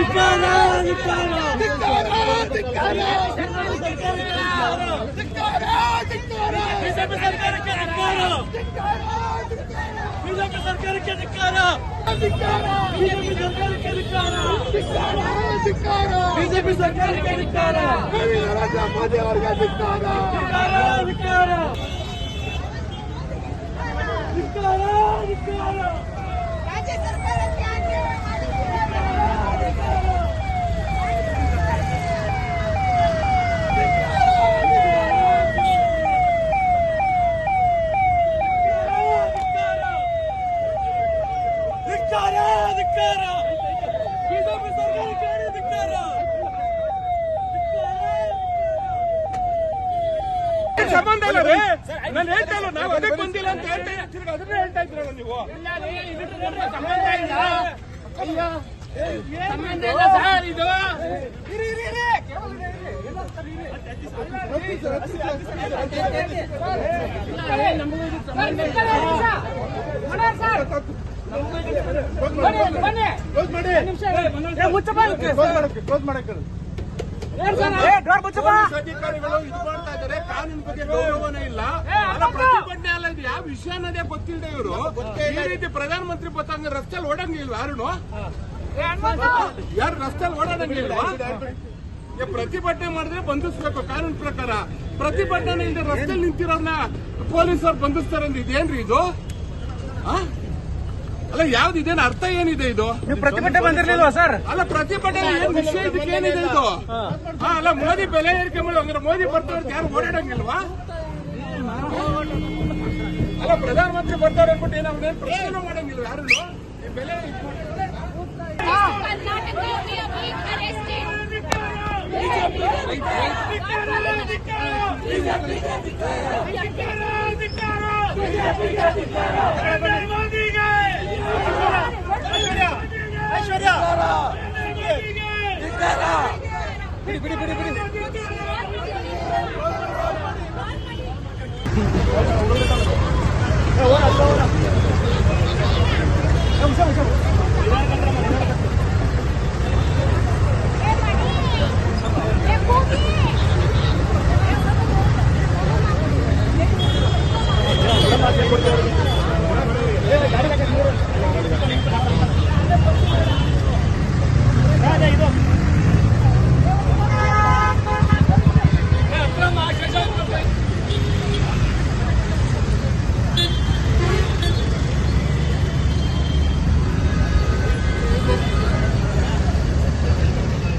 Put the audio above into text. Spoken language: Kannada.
ಸರ್ಕಾರಕ್ಕೆ ಧಿಕ್ಕಾರ ಬಿಜೆಪಿ ಸರ್ಕಾರಕ್ಕೆ ಧಿಕ್ಕಾರ ಬಿಜೆಪಿ ಸರ್ಕಾರಕ್ಕೆ ಧಿಕ್ಕಾರ ಮೋದಿ ಅವರಿಗೆ ಧಿಕ್ಕಾರ ಧಿಕ್ಕಾರ ಧಿಕ್ಕಾರ ಧಿಕ್ಕಾರ ಬಿಜೆಪಿ ಸರ್ಕಾರಕ್ಕೆ ಧಿಕ್ಕಾರ ಸಂಬಂಧ ಇಲ್ಲ ರೀ ನಾನು ಹೇಳ್ತಾ ಇಲ್ಲ ನಾವು ಅದಕ್ಕೆ ಬಂದಿಲ್ಲ ಅಂತ ಹೇಳ್ತಾ ತಿರ್ಗಿ ಅದನ್ನೇ ಹೇಳ್ತಾ ಇದ್ರಲ್ಲ ನೀವು ಸಂಬಂಧ ಇಲ್ಲ ಅಯ್ಯ ಸಂಬಂಧ ಇಲ್ಲ ಸರ್ ಇದು ಕ್ಲೋಸ್ ಮಾಡಿ ಕ್ಲೋಸ್ ಮಾಡಕ್ಕೆ ಪೊಲೀಸ್ ಅಧಿಕಾರಿಗಳು ಇದು ಮಾಡ್ತಾ ಇದ್ದಾರೆ ಬಗ್ಗೆ ಇಲ್ಲ ವಿಷಯ ಅನ್ನೋದೇ ಇವರು ಈ ರೀತಿ ಪ್ರಧಾನಮಂತ್ರಿ ಬತ್ತಂಗ ರಸ್ತೆಯಲ್ಲಿ ಓಡಂಗಿಲ್ವಾ ಯಾರು ಯಾರು ರಸ್ತೆಯಲ್ಲಿ ಓಡಾಡಂಗಿಲ್ವಾ ಪ್ರತಿಭಟನೆ ಮಾಡಿದ್ರೆ ಬಂಧಿಸ್ಬೇಕು ಕಾನೂನು ಪ್ರಕಾರ ಪ್ರತಿಭಟನೆ ಇಲ್ಲದೆ ರಸ್ತೆಯಲ್ಲಿ ನಿಂತಿರೋರ್ನ ಪೊಲೀಸರು ಬಂಧಿಸ್ತಾರೆ ಇದೇನ್ರಿ ಇದು? ಅಲ್ಲ ಯಾವ್ದು ಇದೇನು ಅರ್ಥ ಏನಿದೆ ಇದು? ನೀವು ಪ್ರತಿಭಟನೆ ಬಂದಿರಲಿಲ್ಲ ಸರ್? ಅಲ್ಲ ಪ್ರತಿಭಟನೆ ಏನ್ ವಿಷಯ ಇದಕ್ಕೆ ಏನಿದೆ ಇದು? ಹಾ. ಅಲ್ಲ ಮೋದಿ ಬೆಲೆ ಏರಿಕೆ ಮಾಡಿ ಅಂದ್ರೆ ಮೋದಿ ಬರ್ತಾರೆ ಯಾರು ಓಡಾಡಂಗಿಲ್ವಾ? ಅಲ್ಲ ಪ್ರಧಾನಮಂತ್ರಿ ಬರ್ತಾರೆ ಅನ್ಬಿಟ್ಟು ಏನೋ ಅವ್ರೇನ್ ಪ್ರಶ್ನೆ ಮಾಡಂಗಿಲ್ವಾ? ಯಾರು ಬೆಲೆ ಬಿಜೆಪಿ ಬಿಡಿ ಬಿಡಿ ಬಿಡಿ ಬಿಡಿ ಕೊಡ್ತಾರೆ